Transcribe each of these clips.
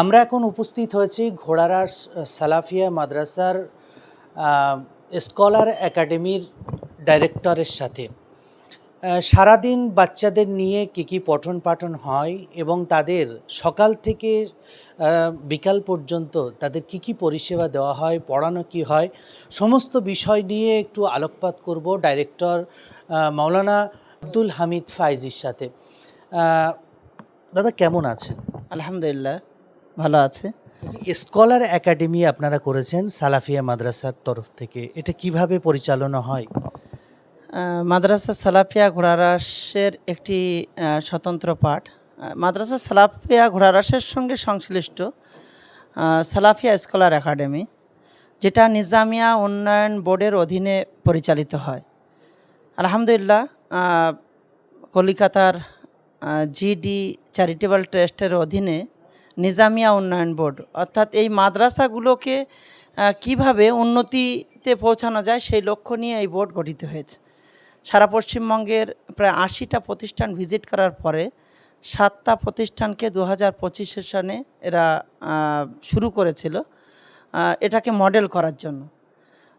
আমরা এখন উপস্থিত হয়েছি ঘোড়ারা সালাফিয়া মাদ্রাসার স্কলার একাডেমির ডাইরেক্টরের সাথে। সারাদিন বাচ্চাদের নিয়ে কী কী পঠন পাঠন হয় এবং তাদের সকাল থেকে বিকাল পর্যন্ত তাদের কি কি পরিষেবা দেওয়া হয়, পড়ানো কি হয়, সমস্ত বিষয় নিয়ে একটু আলোকপাত করব ডাইরেক্টর মাওলানা আব্দুল হামিদ ফাইজির সাথে। দাদা কেমন আছেন? আলহামদুলিল্লাহ। ভালো আছে? স্কলার একাডেমি আপনারা করেছেন সালাফিয়া মাদ্রাসার তরফ থেকে। এটা কীভাবে পরিচালনা হয়? মাদ্রাসা সালাফিয়া ঘোড়ারাসের একটি স্বতন্ত্র পাঠ। মাদ্রাসা সালাফিয়া ঘোড়ারাসের সঙ্গে সংশ্লিষ্ট সালাফিয়া স্কলার একাডেমি যেটা নিজামিয়া উন্নয়ন বোর্ডের অধীনে পরিচালিত হয়। আলহামদুলিল্লাহ কলিকাতার জিডি চ্যারিটেবল ট্রাস্টের অধীনে নিজামিয়া উন্নয়ন বোর্ড। অর্থাৎ এই মাদ্রাসাগুলোকে কীভাবে উন্নতিতে পৌঁছানো যায় সেই লক্ষ্য নিয়ে এই বোর্ড গঠিত হয়েছে। সারা পশ্চিমবঙ্গের প্রায় আশিটা প্রতিষ্ঠান ভিজিট করার পরে সাতটা প্রতিষ্ঠানকে দু হাজার সনে এরা শুরু করেছিল এটাকে মডেল করার জন্য।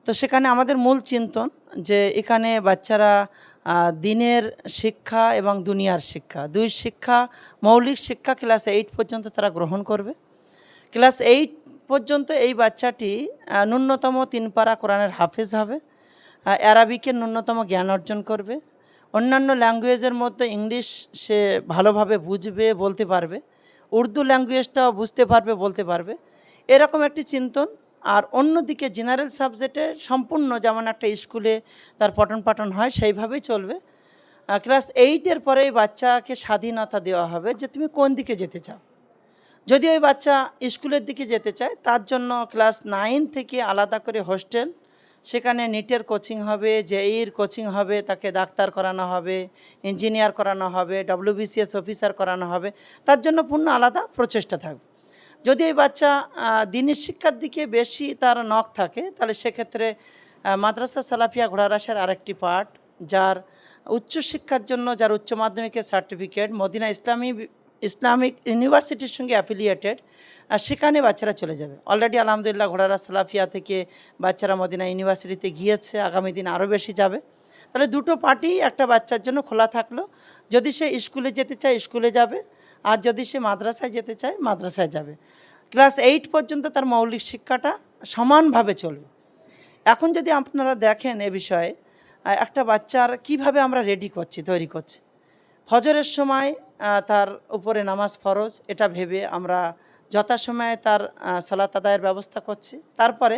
তো সেখানে আমাদের মূল চিন্তন যে এখানে বাচ্চারা দিনের শিক্ষা এবং দুনিয়ার শিক্ষা। দুই শিক্ষা, মৌলিক শিক্ষা ক্লাস এইট পর্যন্ত তারা গ্রহণ করবে। ক্লাস এইট পর্যন্ত এই বাচ্চাটি ন্যূনতম তিন পারা কোরআনের হাফেজ হবে। অ্যারাবিকের ন্যূনতম জ্ঞান অর্জন করবে। অন্যান্য ল্যাঙ্গুয়েজের মধ্যে ইংলিশ সে ভালোভাবে বুঝবে, বলতে পারবে। উর্দু ল্যাঙ্গুয়েজটাও বুঝতে পারবে, বলতে পারবে। এরকম একটি চিন্তন আর অন্যদিকে জেনারেল সাবজেক্টে সম্পূর্ণ যেমন একটা স্কুলে তার পঠন পাঠন হয়, সেইভাবেই চলবে। ক্লাস এইটের পরে এই বাচ্চাকে স্বাধীনতা দেওয়া হবে যে তুমি কোন দিকে যেতে চাও। যদি ওই বাচ্চা স্কুলের দিকে যেতে চায়, তার জন্য ক্লাস নাইন থেকে আলাদা করে হোস্টেল সেখানে নিটের কোচিং হবে জেইর কোচিং হবে, তাকে ডাক্তার করানো হবে ইঞ্জিনিয়ার করানো হবে ডব্লিউবিসিএস অফিসার করানো হবে, তার জন্য পূর্ণ আলাদা প্রচেষ্টা থাকবে। যদি এই বাচ্চা দিনের শিক্ষার দিকে বেশি তার নখ থাকে, তাহলে সেক্ষেত্রে মাদ্রাসা সালাফিয়া ঘোড়ারাসের আরেকটি পার্ট, যার উচ্চশিক্ষার জন্য যার উচ্চ মাধ্যমিকের সার্টিফিকেট মদিনা ইসলামী ইসলামিক ইউনিভার্সিটির সঙ্গে অ্যাফিলিয়েটেড সেখানে বাচ্চারা চলে যাবে। অলরেডি আলহামদুলিল্লাহ ঘোড়ারা সালাফিয়া থেকে বাচ্চারা মদিনা ইউনিভার্সিটিতে গিয়েছে, আগামী দিন আরও বেশি যাবে। তাহলে দুটো পার্টি একটা বাচ্চার জন্য খোলা থাকল। যদি সে স্কুলে যেতে চায়, স্কুলে যাবে। আর যদি সে মাদ্রাসায় যেতে চায়, মাদ্রাসায় যাবে। ক্লাস এইট পর্যন্ত তার মৌলিক শিক্ষাটা সমানভাবে চলবে এখন যদি আপনারা দেখেন এ বিষয়ে একটা বাচ্চার কীভাবে আমরা রেডি করছি, তৈরি করছি। ফজরের সময় তার উপরে নামাজ ফরজ, এটা ভেবে আমরা যথাসময়ে তার সালাত আদায়ের ব্যবস্থা করছি। তারপরে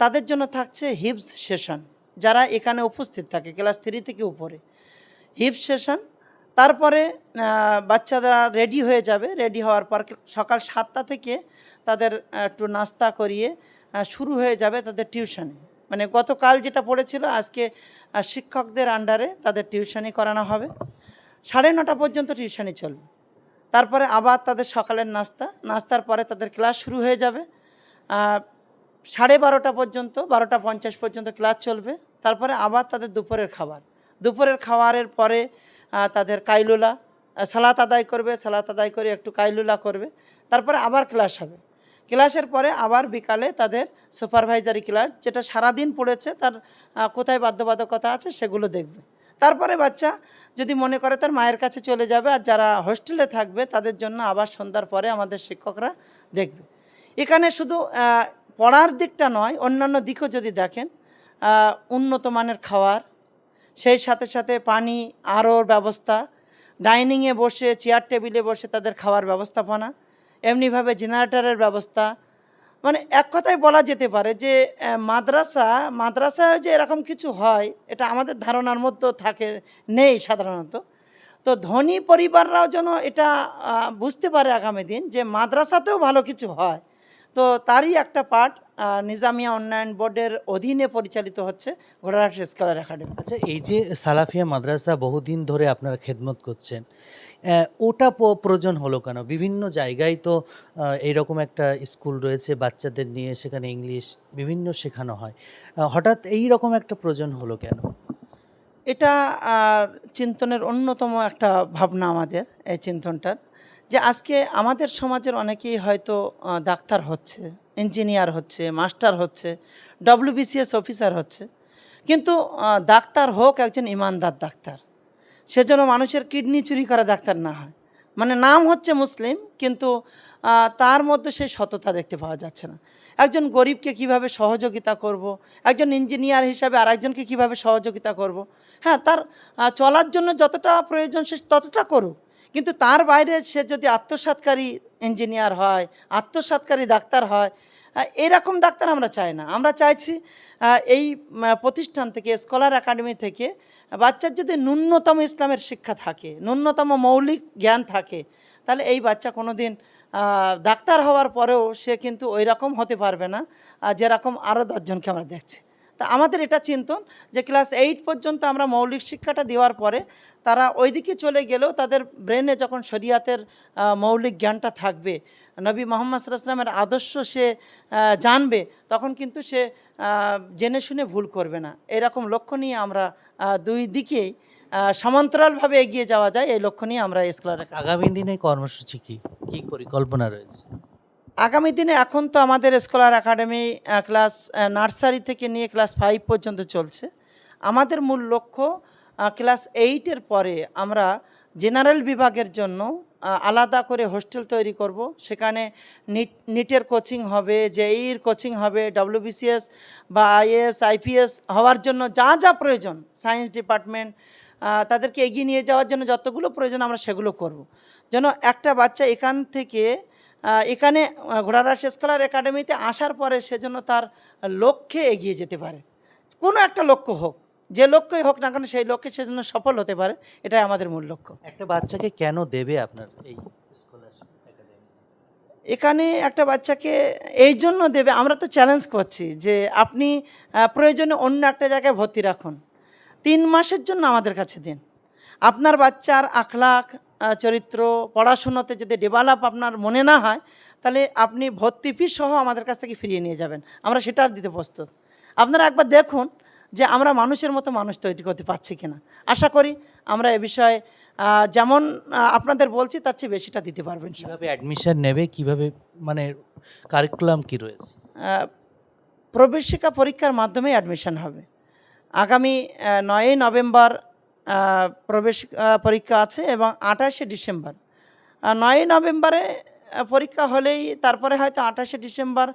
তাদের জন্য থাকছে হিপস সেশন। যারা এখানে উপস্থিত থাকে, ক্লাস থ্রি থেকে উপরে। হিপস সেশন তারপরে বাচ্চারা রেডি হয়ে যাবে। রেডি হওয়ার পর সকাল সাতটা থেকে তাদের একটু নাস্তা করিয়ে শুরু হয়ে যাবে তাদের টিউশনে মানে গতকাল যেটা পড়েছিল, আজকে শিক্ষকদের আন্ডারে তাদের টিউশনি করানো হবে। সাড়ে নটা পর্যন্ত টিউশনি চলবে। তারপরে আবার তাদের সকালের নাস্তা। নাস্তার পরে তাদের ক্লাস শুরু হয়ে যাবে। সাড়ে বারোটা পর্যন্ত, বারোটা পঞ্চাশ পর্যন্ত ক্লাস চলবে। তারপরে আবার তাদের দুপুরের খাবার। দুপুরের খাবারের পরে তাদের কাইলুলা সালাত আদায় করবে, সালাত আদায় করে একটু কাইলুলা করবে। তারপরে আবার ক্লাস হবে। ক্লাসের পরে আবার বিকালে তাদের সুপারভাইজারি ক্লাস, যেটা সারাদিন পড়েছে, তার কোথায় বাধ্যবাধকতা আছে সেগুলো দেখবে। তারপরে বাচ্চা যদি মনে করে তার মায়ের কাছে চলে যাবে আর যারা হোস্টেলে থাকবে, তাদের জন্য আবার সন্ধ্যার পরে আমাদের শিক্ষকরা দেখবে। এখানে শুধু পড়ার দিকটা নয়, অন্যান্য দিকও যদি দেখেন উন্নত মানের খাওয়ার সেই সাথে সাথে পানি, আরোর ব্যবস্থা, ডাইনিংয়ে বসে, চেয়ার টেবিলে বসে তাদের খাওয়ার ব্যবস্থাপনা, এমনিভাবে জেনারেটরের ব্যবস্থা। মানে এক কথায় বলা যেতে পারে যে মাদ্রাসা, মাদ্রাসায় যে এরকম কিছু হয়, এটা আমাদের ধারণার মধ্যে থাকে, নেই সাধারণত। তো ধনী পরিবাররাও যেন এটা বুঝতে পারে আগামী দিন যে মাদ্রাসাতেও ভালো কিছু হয়। তো তারই একটা পার্ট নিজামিয়া উন্নয়ন বোর্ডের অধীনে পরিচালিত হচ্ছে ঘোড়াহাট স্কলার একাডেমি। আচ্ছা এই যে সালাফিয়া মাদ্রাসা বহুদিন ধরে আপনারা খেদমত করছেন ওটা প্রয়োজন হলো কেন? বিভিন্ন জায়গায় তো এইরকম একটা স্কুল রয়েছে বাচ্চাদের নিয়ে সেখানে ইংলিশ বিভিন্ন শেখানো হয়। হঠাৎ এই রকম একটা প্রয়োজন হলো কেন? এটা আর চিন্তনের অন্যতম একটা ভাবনা আমাদের এই চিন্তনটার। যে আজকে আমাদের সমাজের অনেকেই হয়তো ডাক্তার হচ্ছে, ইঞ্জিনিয়ার হচ্ছে, মাস্টার হচ্ছে ডব্লিউবিসিএস অফিসার হচ্ছে কিন্তু ডাক্তার হোক একজন ইমানদার ডাক্তার সেজন্য মানুষের কিডনি চুরি করা ডাক্তার না হয় মানে নাম হচ্ছে মুসলিম, কিন্তু তার মধ্যে সেই সততা দেখতে পাওয়া যাচ্ছে না একজন গরিবকে কীভাবে সহযোগিতা করব। একজন ইঞ্জিনিয়ার হিসাবে আরেকজনকে কীভাবে সহযোগিতা করব। হ্যাঁ তার চলার জন্য যতটা প্রয়োজন সে ততটা করুক কিন্তু তার বাইরে সে যদি আত্মসাৎকারী ইঞ্জিনিয়ার হয় আত্মসাৎকারী ডাক্তার হয় এরকম ডাক্তার আমরা চাই না। আমরা চাইছি এই প্রতিষ্ঠান থেকে স্কলার একাডেমি থেকে, বাচ্চার যদি ন্যূনতম ইসলামের শিক্ষা থাকে, ন্যূনতম মৌলিক জ্ঞান থাকে, তাহলে এই বাচ্চা কোনো দিন ডাক্তার হওয়ার পরেও সে কিন্তু ওই রকম হতে পারবে না যেরকম আরও দশজনকে আমরা দেখছি। তা আমাদের এটা চিন্তন যে ক্লাস এইট পর্যন্ত আমরা মৌলিক শিক্ষাটা দেওয়ার পরে তারা ওইদিকে চলে গেলেও তাদের ব্রেনে যখন শরিয়াতের মৌলিক জ্ঞানটা থাকবে, নবী মোহাম্মদ সাল্লামের আদর্শ সে জানবে, তখন কিন্তু সে জেনে শুনে ভুল করবে না। এরকম লক্ষ্য নিয়ে আমরা দুই দিকেই সমান্তরালভাবে এগিয়ে যাওয়া যায়, এই লক্ষ্য নিয়ে আমরা স্কলার আগামী দিনে কর্মসূচি কী? কি পরিকল্পনা রয়েছে? আগামী দিনে এখন তো আমাদের স্কলার একাডেমি ক্লাস নার্সারি থেকে নিয়ে ক্লাস ফাইভ পর্যন্ত চলছে। আমাদের মূল লক্ষ্য ক্লাস এইটের পরে আমরা জেনারেল বিভাগের জন্য আলাদা করে হোস্টেল তৈরি করব। সেখানে নিট নিটের কোচিং হবে জেইর কোচিং হবে ডব্লিউবিসিএস বা আইএস আইপিএস হওয়ার জন্য যা যা প্রয়োজন সায়েন্স ডিপার্টমেন্ট তাদেরকে এগিয়ে নিয়ে যাওয়ার জন্য যতগুলো প্রয়োজন আমরা সেগুলো করব। যেন একটা বাচ্চা এখান থেকে এখানে ঘোড়ারাস স্কলার একাডেমিতে আসার পরে সেজন্য তার লক্ষ্যে এগিয়ে যেতে পারে। কোনো একটা লক্ষ্য হোক যে লক্ষ্যই হোক না কেন সেই লক্ষ্যে সেজন্য সফল হতে পারে এটাই আমাদের মূল লক্ষ্য। একটা বাচ্চাকে কেন দেবে আপনার এই স্কলারশিপ এখানে একটা বাচ্চাকে এই জন্য দেবে আমরা তো চ্যালেঞ্জ করছি যে আপনি প্রয়োজনে অন্য একটা জায়গায় ভর্তি রাখুন। তিন মাসের জন্য আমাদের কাছে দিন। আপনার বাচ্চার আখলাখ চরিত্র পড়াশুনোতে যদি ডেভেলপ আপনার মনে না হয় তাহলে আপনি ভর্তি ফি সহ আমাদের কাছ থেকে ফিরিয়ে নিয়ে যাবেন। আমরা সেটা আর দিতে প্রস্তুত। আপনারা একবার দেখুন যে আমরা মানুষের মতো মানুষ তৈরি করতে পারছি কিনা। আশা করি আমরা এ বিষয়ে যেমন আপনাদের বলছি তার চেয়ে বেশিটা দিতে পারবেন। কীভাবে অ্যাডমিশন নেবে কীভাবে মানে কারিকুলাম কি রয়েছে? প্রবেশিকা পরীক্ষার মাধ্যমে অ্যাডমিশন হবে। আগামী নয়ই নভেম্বর প্রবেশ পরীক্ষা আছে এবং আঠাশে ডিসেম্বর। নয়ই নভেম্বরে পরীক্ষা হলেই তারপরে হয়তো আঠাশে ডিসেম্বর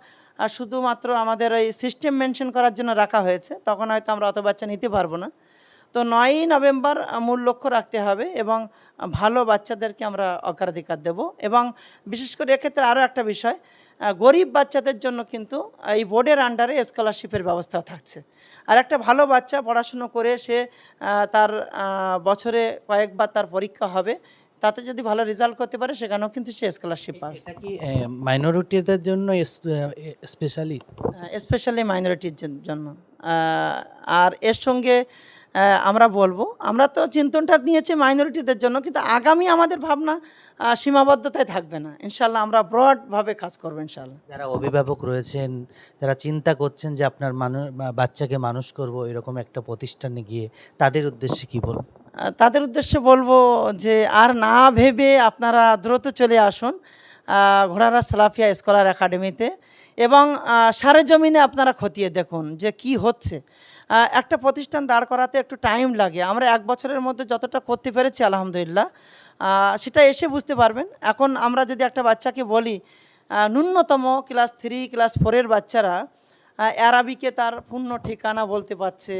শুধুমাত্র আমাদের ওই সিস্টেম মেনশন করার জন্য রাখা হয়েছে। তখন হয়তো আমরা অত বাচ্চা নিতে পারব না। তো নয়ই নভেম্বর মূল লক্ষ্য রাখতে হবে এবং ভালো বাচ্চাদেরকে আমরা অগ্রাধিকার দেব। এবং বিশেষ করে এক্ষেত্রে আরও একটা বিষয় গরিব বাচ্চাদের জন্য কিন্তু এই বোর্ডের আন্ডারে স্কলারশিপের ব্যবস্থা থাকছে। আর একটা ভালো বাচ্চা পড়াশুনো করে সে তার বছরে কয়েকবার তার পরীক্ষা হবে তাতে যদি ভালো রেজাল্ট করতে পারে সেখানেও কিন্তু সে স্কলারশিপ পাবে। এটা কি মাইনরিটিদের জন্য স্পেশালি স্পেশালি মাইনরিটির জন্য। আর এর সঙ্গে আমরা বলব। আমরা তো চিন্তনটা নিয়েছি মাইনরিটিদের জন্য কিন্তু আগামী আমাদের ভাবনা সীমাবদ্ধতায় থাকবে না। ইনশাল্লাহ আমরা ব্রডভাবে কাজ করব ইনশাল্লাহ যারা অভিভাবক রয়েছেন যারা চিন্তা করছেন যে আপনার মানুষ বাচ্চাকে মানুষ করব এরকম একটা প্রতিষ্ঠানে গিয়ে তাদের উদ্দেশ্যে কি বলব? তাদের উদ্দেশ্যে বলব যে আর না ভেবে আপনারা দ্রুত চলে আসুন ঘোড়ারা সালাফিয়া স্কলার একাডেমিতে এবং সারে জমিনে আপনারা খতিয়ে দেখুন যে কি হচ্ছে। একটা প্রতিষ্ঠান দাঁড় করাতে একটু টাইম লাগে। আমরা এক বছরের মধ্যে যতটা করতে পেরেছি, আলহামদুলিল্লাহ। সেটা এসে বুঝতে পারবেন। এখন আমরা যদি একটা বাচ্চাকে বলি ন্যূনতম ক্লাস থ্রি ক্লাস ফোরের বাচ্চারা অ্যারাবিকে তার পূর্ণ ঠিকানা বলতে পারছে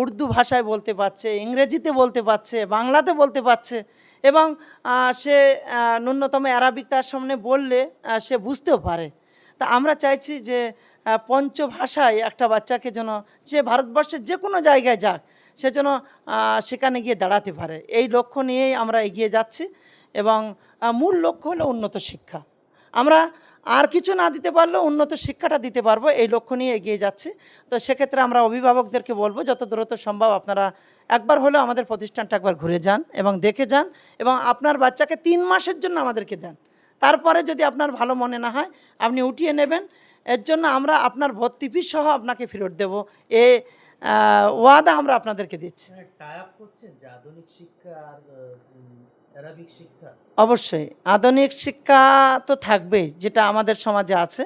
উর্দু ভাষায় বলতে পারছে, ইংরেজিতে বলতে পারছে, বাংলাতে বলতে পারছে এবং সে ন্যূনতম অ্যারাবিক তার সামনে বললে সে বুঝতেও পারে। তা আমরা চাইছি যে পঞ্চভাষায় একটা বাচ্চাকে যেন সে ভারতবর্ষের যে কোনো জায়গায় যাক, সে যেন সেখানে গিয়ে দাঁড়াতে পারে। এই লক্ষ্য নিয়েই আমরা এগিয়ে যাচ্ছি এবং মূল লক্ষ্য হলো উন্নত শিক্ষা। আমরা আর কিছু না দিতে পারলেও উন্নত শিক্ষাটা দিতে পারব, এই লক্ষ্য নিয়ে এগিয়ে যাচ্ছি। তো সেক্ষেত্রে আমরা অভিভাবকদেরকে বলব, যত দ্রুত সম্ভব আপনারা একবার হলেও আমাদের প্রতিষ্ঠানটা একবার ঘুরে যান এবং দেখে যান এবং আপনার বাচ্চাকে তিন মাসের জন্য আমাদেরকে দেন। তারপরে যদি আপনার ভালো মনে না হয়, আপনি উঠিয়ে নেবেন। এর জন্য আমরা আপনার ভর্তি ফি সহ আপনাকে ফেরত দেবো। এ ওয়াদা আমরা আপনাদেরকে দিচ্ছি। শিক্ষা অবশ্যই। আধুনিক শিক্ষা তো থাকবেই যেটা আমাদের সমাজে আছে।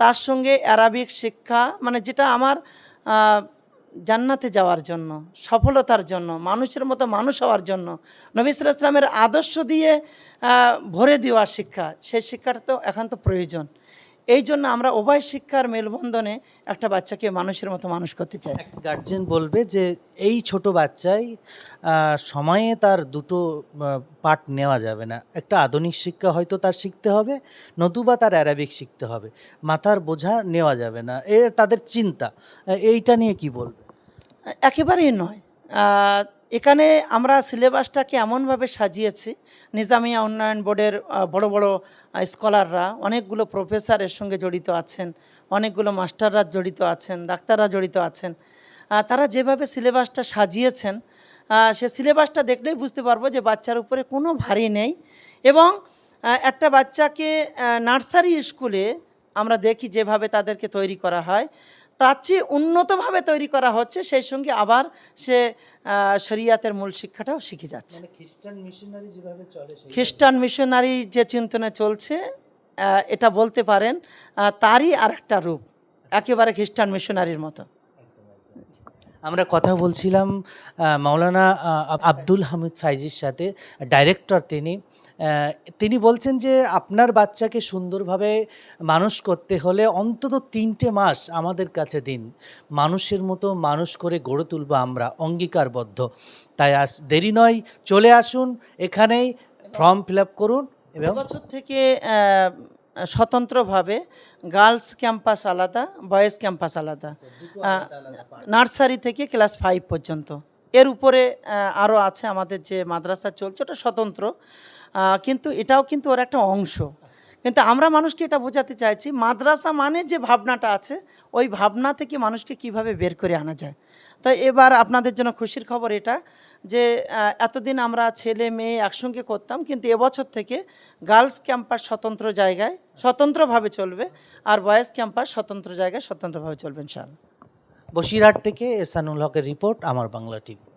তার সঙ্গে অ্যারাবিক শিক্ষা মানে যেটা আমার জান্নাতে যাওয়ার জন্য সফলতার জন্য মানুষের মতো মানুষ হওয়ার জন্য নবী সাল্লাল্লাহু আলাইহি ইসলামের আদর্শ দিয়ে ভরে দেওয়া শিক্ষা সেই শিক্ষাটা তো এখন তো প্রয়োজন। এই জন্য আমরা উভয় শিক্ষার মেলবন্ধনে একটা বাচ্চাকে মানুষের মতো মানুষ করতে চাইছি। গার্জেন বলবে যে এই ছোট বাচ্চাই সময়ে তার দুটো পাঠ নেওয়া যাবে না। একটা আধুনিক শিক্ষা হয়তো তার শিখতে হবে নতুবা তার অ্যারাবিক শিখতে হবে। মাথার বোঝা নেওয়া যাবে না। এ তাদের চিন্তা। এইটা নিয়ে কি বলবে? একেবারেই নয়। এখানে আমরা সিলেবাসটাকে এমনভাবে সাজিয়েছি, নিজামিয়া উন্নয়ন বোর্ডের বড় বড় স্কলাররা, অনেকগুলো প্রফেসর এর সঙ্গে জড়িত আছেন, অনেকগুলো মাস্টাররা জড়িত আছেন, ডাক্তাররা জড়িত আছেন। তারা যেভাবে সিলেবাসটা সাজিয়েছেন সে সিলেবাসটা দেখলেই বুঝতে পারব যে বাচ্চার উপরে কোনো ভারী নেই এবং একটা বাচ্চাকে নার্সারি স্কুলে আমরা দেখি যেভাবে তাদেরকে তৈরি করা হয়। তার চেয়ে উন্নতভাবে তৈরি করা হচ্ছে সেই সঙ্গে আবার সে শরিয়াতের মূল শিক্ষাটাও শিখে যাচ্ছে। মানে খ্রিস্টান মিশনারি যেভাবে চলে সেই খ্রিস্টান মিশনারি যে চিন্তনে চলছে এটা বলতে পারেন তারই আর একটা রূপ একেবারে খ্রিস্টান মিশনারির মতো। আমরা কথা বলছিলাম মাওলানা আব্দুল হামিদ ফাইজির সাথে ডাইরেক্টর তিনি তিনি বলছেন যে আপনার বাচ্চাকে সুন্দরভাবে মানুষ করতে হলে অন্তত তিনটে মাস আমাদের কাছে দিন। মানুষের মতো মানুষ করে গড়ে তুলব আমরা অঙ্গীকারবদ্ধ। তাই আজ দেরি নয় চলে আসুন এখানেই ফর্ম ফিল আপ করুন এবং বছর থেকে স্বতন্ত্রভাবে গার্লস ক্যাম্পাস আলাদা বয়েজ ক্যাম্পাস আলাদা। নার্সারি থেকে ক্লাস ফাইভ পর্যন্ত। এর উপরে আরও আছে আমাদের যে মাদ্রাসা চলছে ওটা স্বতন্ত্র। কিন্তু এটাও কিন্তু ওর একটা অংশ। কিন্তু আমরা মানুষকে এটা বোঝাতে চাইছি, মাদ্রাসা মানে যে ভাবনাটা আছে, ওই ভাবনা থেকে মানুষকে কীভাবে বের করে আনা যায়। তো এবার আপনাদের জন্য খুশির খবর এটা যে এতদিন আমরা ছেলে মেয়ে একসঙ্গে করতাম, কিন্তু এবছর থেকে গার্লস ক্যাম্পাস স্বতন্ত্র জায়গায়, স্বতন্ত্রভাবে চলবে, আর বয়েজ ক্যাম্পাস স্বতন্ত্র জায়গায় স্বতন্ত্রভাবে চলবে ইনশাআল্লাহ। বসিরহাট থেকে এসানুল হকের রিপোর্ট, আমার বাংলা টিভি।